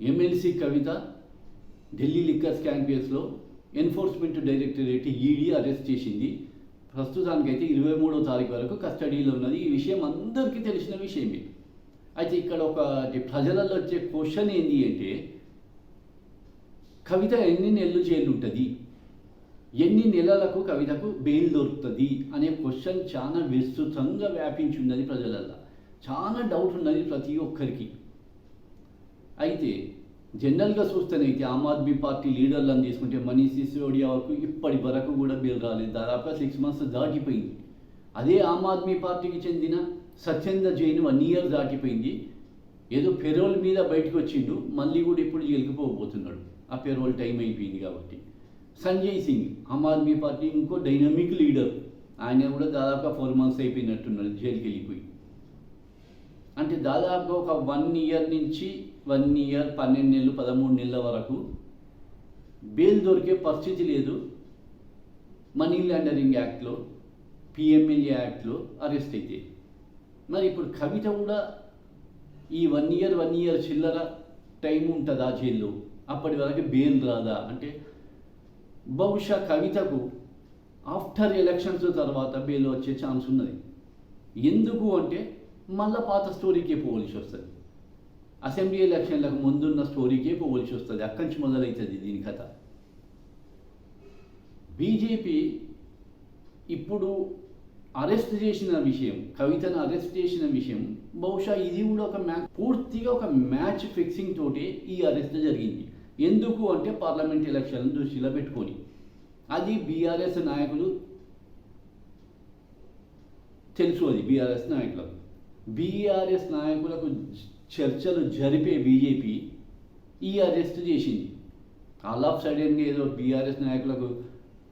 MLC Kavitha Delhi liquor scam కేసులో enforcement directorate ED arrest చేసింది. ప్రస్తుతానికైతే ఇరవై మూడో తారీఖు వరకు కస్టడీలో ఉన్నది. ఈ విషయం అందరికీ తెలిసిన విషయమే. అయితే ఇక్కడ ఒక ప్రజలలో వచ్చే క్వశ్చన్ ఏంటి అంటే కవిత ఎన్ని నెలలు జైలు ఉంటుంది? ఎన్ని నెలలకు కవితకు బెయిల్ దొరుకుతుంది? అనే క్వశ్చన్ చాలా విస్తృతంగా వ్యాపించి ఉన్నది ప్రజలల్లో. చాలా డౌట్ ఉన్నది ప్రతి ఒక్కరికి. అయితే జనరల్గా చూస్తేనైతే ఆమ్ ఆద్మీ పార్టీ లీడర్లను తీసుకుంటే మనీష్ సిసోడియా వరకు ఇప్పటి వరకు కూడా బెయిల్ రాలేదు. దాదాపుగా సిక్స్ మంత్స్ దాటిపోయింది. అదే ఆమ్ ఆద్మీ పార్టీకి చెందిన సత్యేంద్ర జైన్ వన్ ఇయర్ దాటిపోయింది. ఏదో పెరోల్ మీద బయటకు వచ్చిండు. మళ్ళీ కూడా ఇప్పుడు జైలుకి ఆ పెరోల్ టైం అయిపోయింది కాబట్టి. సంజయ్ సింగ్ ఆమ్ ఆద్మీ పార్టీ ఇంకో డైనమిక్ లీడర్ ఆయన కూడా దాదాపుగా ఫోర్ మంత్స్ అయిపోయినట్టున్నాడు జైలుకి వెళ్ళిపోయి అంటే దాదాపుగా ఒక వన్ ఇయర్ నుంచి వన్ ఇయర్ పన్నెండు నెలలు పదమూడు నెలల వరకు బెయిల్ దొరికే పరిస్థితి లేదు. మనీ లాండరింగ్ యాక్ట్లో పిఎంఎల్ఏ యాక్ట్లో అరెస్ట్ అయితే. మరి ఇప్పుడు కవిత కూడా ఈ వన్ ఇయర్ వన్ ఇయర్ చిల్లర టైం ఉంటుందా జైల్లో? అప్పటి వరకు బెయిల్ రాదా? అంటే బహుశా కవితకు ఆఫ్టర్ ఎలక్షన్స్ తర్వాత బెయిల్ వచ్చే ఛాన్స్ ఉన్నది. ఎందుకు అంటే మళ్ళా పాత స్టోరీకే పోవలసి వస్తుంది. అసెంబ్లీ ఎలక్షన్లకు ముందున్న స్టోరీకే పోవలసి వస్తుంది. అక్కడి నుంచి మొదలవుతుంది దీని కథ. బీజేపీ ఇప్పుడు అరెస్ట్ చేసిన విషయం కవితను అరెస్ట్ చేసిన విషయం బహుశా ఇది కూడా ఒక మ్యాచ్ పూర్తిగా ఒక మ్యాచ్ ఫిక్సింగ్ తోటి ఈ అరెస్ట్ జరిగింది. ఎందుకు అంటే పార్లమెంట్ ఎలక్షన్ దృష్టిలో పెట్టుకొని. అది బీఆర్ఎస్ నాయకులు తెలుసు అది బీఆర్ఎస్ నాయకులకు. బీఆర్ఎస్ నాయకులకు చర్చలు జరిపే బీజేపీ ఈ అరెస్ట్ చేసింది. ఆల్ ఆఫ్ సడన్గా ఏదో బీఆర్ఎస్ నాయకులకు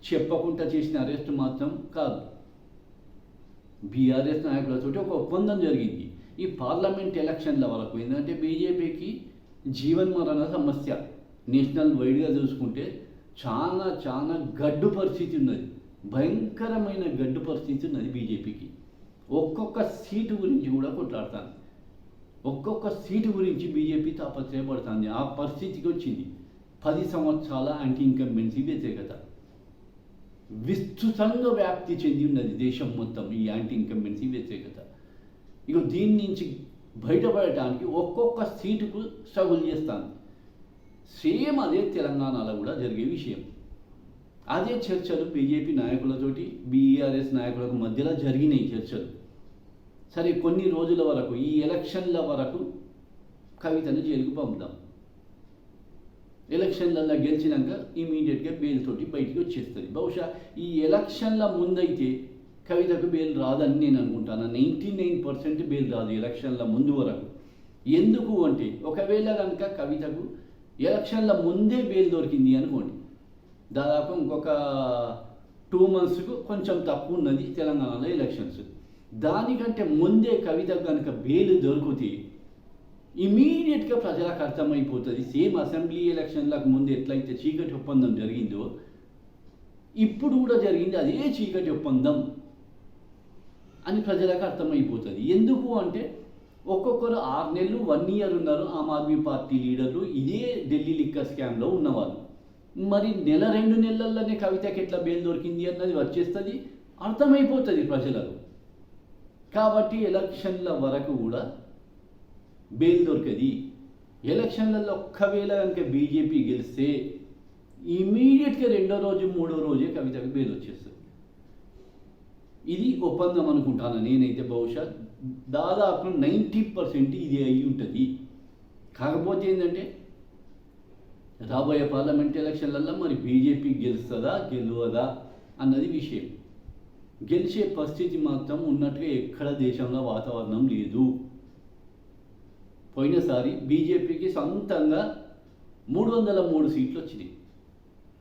చెప్పకుండా చేసిన అరెస్ట్ మాత్రం కాదు. బీఆర్ఎస్ నాయకులతో ఒక ఒప్పందం జరిగింది. ఈ పార్లమెంట్ ఎలక్షన్ల వరకు ఏంటంటే బీజేపీకి జీవన్ మరణ సమస్య నేషనల్ వైడ్గా చూసుకుంటే చాలా చాలా గడ్డు పరిస్థితి ఉన్నది. భయంకరమైన గడ్డు పరిస్థితి ఉన్నది బీజేపీకి. ఒక్కొక్క సీటు గురించి కూడా కొట్లాడతాను. ఒక్కొక్క సీటు గురించి బీజేపీ తాపత్రయపడుతుంది. ఆ పరిస్థితికి వచ్చింది. పది సంవత్సరాల యాంటీ ఇన్కంబెన్సీ వ్యతిరేకత. విస్తృతంగా వ్యాప్తి చెంది ఉన్నది దేశం మొత్తం ఈ యాంటీ ఇన్కంబెన్సీ వ్యతిరేకత. ఇక దీని నుంచి బయటపడటానికి ఒక్కొక్క సీటుకు స్ట్రగుల్ చేస్తాను సేమ్ అదే తెలంగాణలో కూడా జరిగే విషయం. అదే చర్చలు బీజేపీ నాయకులతోటి బీఆర్ఎస్ నాయకులకు మధ్యలో జరిగినాయి చర్చలు. సరే కొన్ని రోజుల వరకు ఈ ఎలక్షన్ల వరకు కవితను జైలుకు పంపుదాం. ఎలక్షన్లలో గెలిచినాక ఇమీడియట్గా బెయిల్ తోటి బయటికి వచ్చేస్తుంది. బహుశా ఈ ఎలక్షన్ల ముందైతే కవితకు బెయిల్ రాదని నేను అనుకుంటాను. నైంటీ నైన్ పర్సెంట్ బెయిల్ రాదు ఎలక్షన్ల ముందు వరకు. ఎందుకు అంటే ఒకవేళ కనుక కవితకు ఎలక్షన్ల ముందే బెయిల్ దొరికింది అనుకోండి దాదాపు ఇంకొక టూ మంత్స్కు కొంచెం తక్కువ ఉన్నది తెలంగాణలో ఎలక్షన్స్. దానికంటే ముందే కవిత కనుక బెయిల్ దొరికితే ఇమీడియట్గా ప్రజలకు అర్థమైపోతుంది. సేమ్ అసెంబ్లీ ఎలక్షన్లకు ముందు ఎట్లయితే చీకటి ఒప్పందం జరిగిందో ఇప్పుడు కూడా జరిగింది అదే చీకటి ఒప్పందం అని ప్రజలకు అర్థమైపోతుంది. ఎందుకు అంటే ఒక్కొక్కరు ఆరు నెలలు వన్ ఇయర్ ఉన్నారు. ఆమ్ ఆద్మీ పార్టీ లీడర్లు. ఇదే ఢిల్లీ లిక్కర్ స్కామ్లో ఉన్నవాళ్ళు. మరి నెల రెండు నెలల్లోనే కవితకి ఎట్లా బెయిల్ దొరికింది అన్నది వచ్చేస్తుంది. అర్థమైపోతుంది ప్రజలకు. కాబట్టి ఎలక్షన్ల వరకు కూడా బెయిల్ దొరకది. ఎలక్షన్లలో ఒక్కవేళ కనుక బీజేపీ గెలిస్తే ఇమీడియట్గా రెండో రోజు మూడో రోజే కవితకు బెయిల్ వచ్చేస్తుంది. ఇది ఒప్పందం అనుకుంటాను నేనైతే బహుశా. దాదాపు నైంటీ పర్సెంట్ ఇది అయి ఉంటుంది. కాకపోతే ఏంటంటే రాబోయే పార్లమెంట్ ఎలక్షన్లలో మరి బీజేపీ గెలుస్తుందా గెలవదా అన్నది విషయం. గెలిచే పరిస్థితి మాత్రం ఉన్నట్టుగా ఎక్కడ దేశంలో వాతావరణం లేదు. పోయినసారి బీజేపీకి సొంతంగా మూడు వందల మూడు సీట్లు వచ్చినాయి.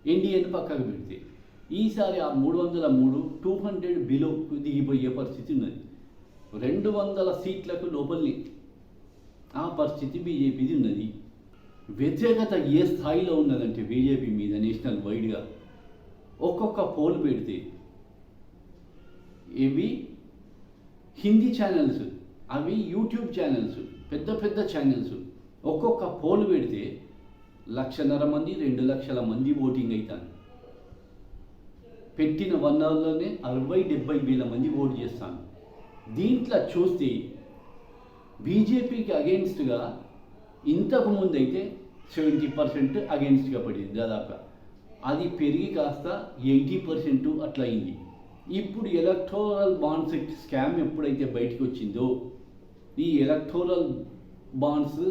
ఎన్డీఏని పక్కకు పెడితే ఈసారి ఆ మూడు వందల మూడు టూ హండ్రెడ్ బిలోకు దిగిపోయే పరిస్థితి ఉన్నది. రెండు వందల సీట్లకు లోపలిని ఆ పరిస్థితి బీజేపీది ఉన్నది. వ్యతిరేకత ఏ స్థాయిలో ఉన్నదంటే బీజేపీ మీద నేషనల్ వైడ్గా ఒక్కొక్క పోల్ పెడితే ఇవి హిందీ ఛానల్స్ అవి యూట్యూబ్ ఛానల్స్ పెద్ద పెద్ద ఛానల్స్ ఒక్కొక్క పోలు పెడితే లక్షన్నర మంది రెండు లక్షల మంది ఓటింగ్ అవుతాను పెట్టిన వన్ అవర్లోనే అరవై డెబ్బై వేల మంది ఓటు చేస్తాను దీంట్లో చూస్తే బీజేపీకి అగెన్స్ట్గా ఇంతకు ముందు అయితే సెవెంటీ పర్సెంట్ అగెన్స్ట్గా పడింది దాదాపు అది పెరిగి కాస్త ఎయిటీ పర్సెంట్ అట్లా అయింది ఇప్పుడు ఎలక్టోరల్ బాండ్స్ స్కామ్ ఎప్పుడైతే బయటకు వచ్చిందో ఈ ఎలక్టోరల్ బాండ్స్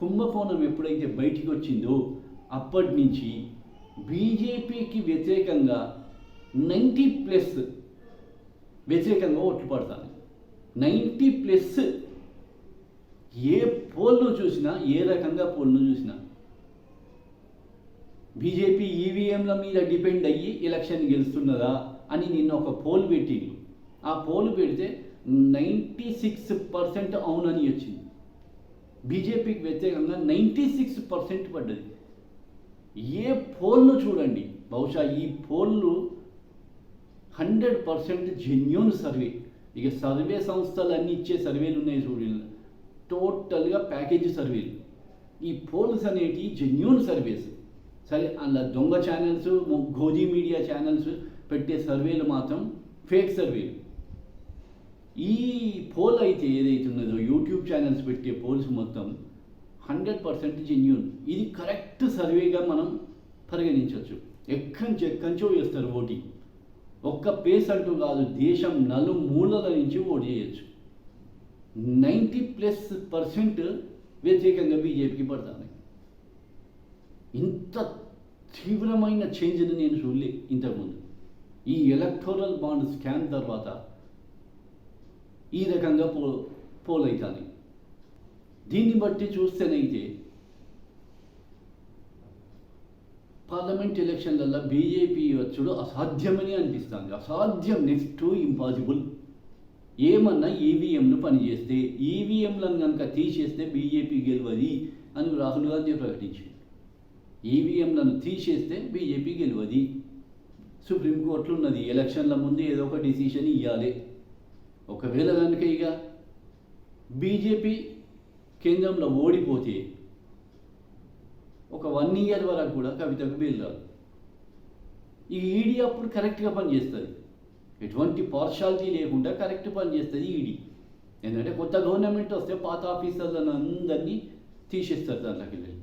కుంభకోణం ఎప్పుడైతే బయటికి వచ్చిందో అప్పటి నుంచి బీజేపీకి వ్యతిరేకంగా నైంటీ ప్లస్ వ్యతిరేకంగా ఓట్లు పడతాను నైంటీ ప్లస్ ఏ పోల్ను చూసినా ఏ రకంగా పోల్ను చూసినా బీజేపీ ఈవీఎంల మీద డిపెండ్ అయ్యి ఎలక్షన్ గెలుస్తున్నదా? అని నిన్న ఒక పోల్ పెట్టిండు ఆ పోల్ పెడితే నైంటీ సిక్స్ పర్సెంట్ అవునని వచ్చింది. బీజేపీకి వ్యతిరేకంగా నైంటీ సిక్స్ పర్సెంట్ పడ్డది. ఏ పోల్ను చూడండి. బహుశా ఈ పోల్లు హండ్రెడ్ పర్సెంట్ జెన్యున్ సర్వే. ఇక సర్వే సంస్థలు అన్ని ఇచ్చే సర్వేలు ఉన్నాయి చూడండి. టోటల్గా ప్యాకేజీ సర్వేలు. ఈ పోల్స్ అనేటివి జెన్యున్ సర్వేస్. సరే అందులో దొంగ ఛానల్స్ గోజీ మీడియా ఛానల్స్ పెట్టే సర్వేలు మాత్రం ఫేక్ సర్వేలు. ఈ పోల్ అయితే ఏదైతే ఉన్నదో యూట్యూబ్ ఛానల్స్ పెట్టే పోల్స్ మొత్తం హండ్రెడ్ పర్సెంట్ జెన్యున్. ఇది కరెక్ట్ సర్వేగా మనం పరిగణించవచ్చు ఎక్కడి ఎక్కంచో వేస్తారు ఓటింగ్. ఒక్క ప్లేస్ అంటూ కాదు దేశం నలుమూలల నుంచి ఓటు చేయొచ్చు. నైంటీ ప్లస్ పర్సెంట్ వ్యతిరేకంగా బీజేపీకి పడతాను ఇంత తీవ్రమైన చేంజ్ని నేను చూడలే ఇంతకుముందు. ఈ ఎలక్టోరల్ బాండ్ స్కామ్ తర్వాత ఈ రకంగా పో పోలవుతాను దీన్ని బట్టి చూస్తేనైతే పార్లమెంట్ ఎలక్షన్లలో బీజేపీ వచ్చుడు అసాధ్యమని అనిపిస్తుంది. అసాధ్యం నెక్స్ట్ ఇంపాసిబుల్ ఏమన్నా ఈవీఎంలు పనిచేస్తే ఈవీఎంలను కనుక తీసేస్తే బీజేపీ గెలవది అని రాహుల్ గాంధీ ప్రకటించింది ఈవీఎంలను తీసేస్తే బీజేపీ గెలవది. సుప్రీంకోర్టులో ఉన్నది. ఎలక్షన్ల ముందు ఏదో ఒక డిసిషన్ ఇవ్వాలి ఒకవేళ కనుక ఇక బీజేపీ కేంద్రంలో ఓడిపోతే ఒక వన్ ఇయర్ వరకు కూడా కవితకు వెళ్ళాలి ఈ ఈడీ అప్పుడు కరెక్ట్గా పనిచేస్తుంది. ఎటువంటి పార్షాలిటీ లేకుండా కరెక్ట్ పనిచేస్తుంది ఈడీ. ఎందుకంటే కొత్త గవర్నమెంట్ వస్తే పాత ఆఫీసర్లను అందరినీ తీసేస్తారు దాంట్లోకి వెళ్ళి.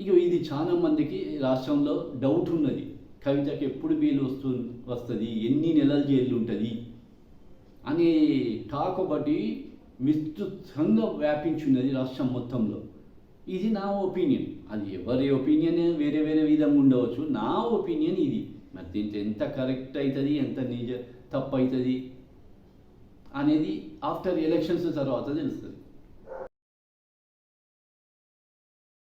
ఇక ఇది చాలా మందికి రాష్ట్రంలో డౌట్ ఉన్నది. కవితకి ఎప్పుడు బీలు వస్తు వస్తుంది? ఎన్ని నెలల జైలు ఉంటుంది? అనే టాక్ ఒకటి విస్తృతంగా వ్యాపించున్నది రాష్ట్రం మొత్తంలో. ఇది నా ఒపీనియన్. అది ఎవరి ఒపీనియన్ వేరే వేరే విధంగా ఉండవచ్చు. నా ఒపీనియన్ ఇది. మరి దీంట్లో ఎంత కరెక్ట్ అవుతుంది ఎంత నిజ తప్పు అవుతుంది అనేది ఆఫ్టర్ ఎలక్షన్స్ తర్వాత తెలుస్తుంది.